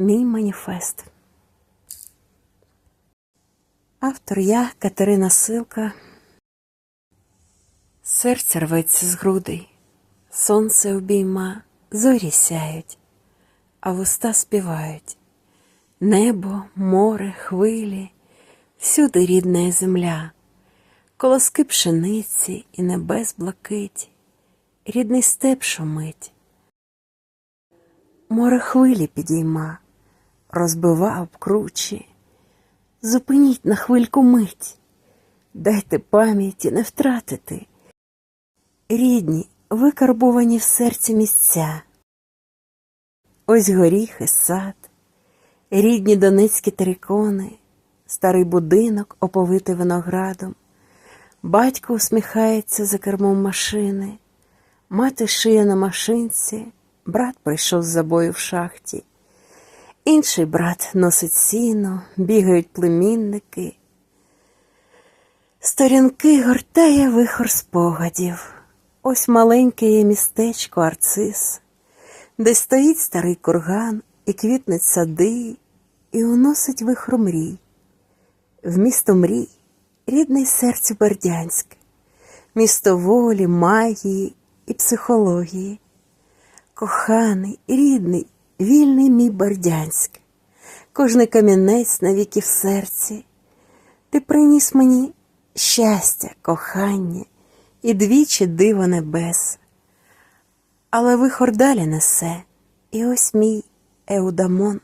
Мій маніфест. Автор я Катерина Силка. Серце рветься з грудей, сонце обійма, зорі сяють, а вуста співають. Небо, море, хвилі, всюди рідна земля, колоски пшениці і небес блакить, рідний степ шумить. Море хвилі підійма, розбива об кручі. Зупиніть на хвильку мить, дайте пам'яті не втратити. Рідні, викарбовані в серці місця. Ось горіхи, сад, рідні донецькі терикони, старий будинок, оповитий виноградом. Батько усміхається за кермом машини, мати шиє на машинці, брат прийшов з забою в шахті. Інший брат носить сіно, бігають племінники. Сторінки гортає вихор спогадів. Ось маленьке є містечко Арцис, де стоїть старий курган і квітнуть сади, і уносить вихор мрій. В місто мрій, рідний серцю Бердянськ, місто волі, магії і психології. Коханий, рідний, вільний мій Бердянськ, кожний камінець навіки в серці. Ти приніс мені щастя, кохання і двічі диво небес. Але вихор далі несе, і ось мій Еудамон,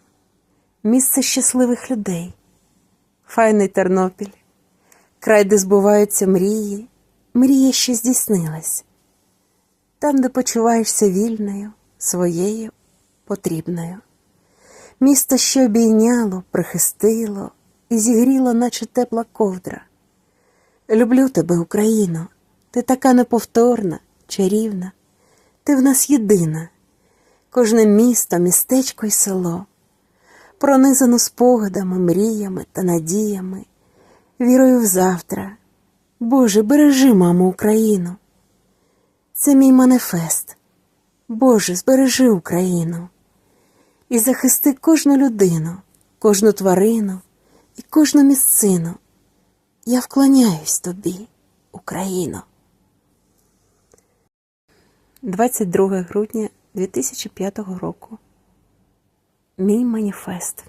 місце щасливих людей, файний Тернопіль, край, де збуваються мрії, мрія, що здійснилась, там, де почуваєшся вільною, своєю потрібною. Місто, що обійняло, прихистило і зігріло, наче тепла ковдра. Люблю тебе, Україно, ти така неповторна, чарівна, ти в нас єдина, кожне місто, містечко й село, пронизано спогадами, мріями та надіями, вірою в завтра. Боже, бережи, маму, Україну. Це мій маніфест. Боже, збережи Україну і захисти кожну людину, кожну тварину і кожну місцину. Я вклоняюсь тобі, Україно. 22 грудня 2005 року. Мій маніфест.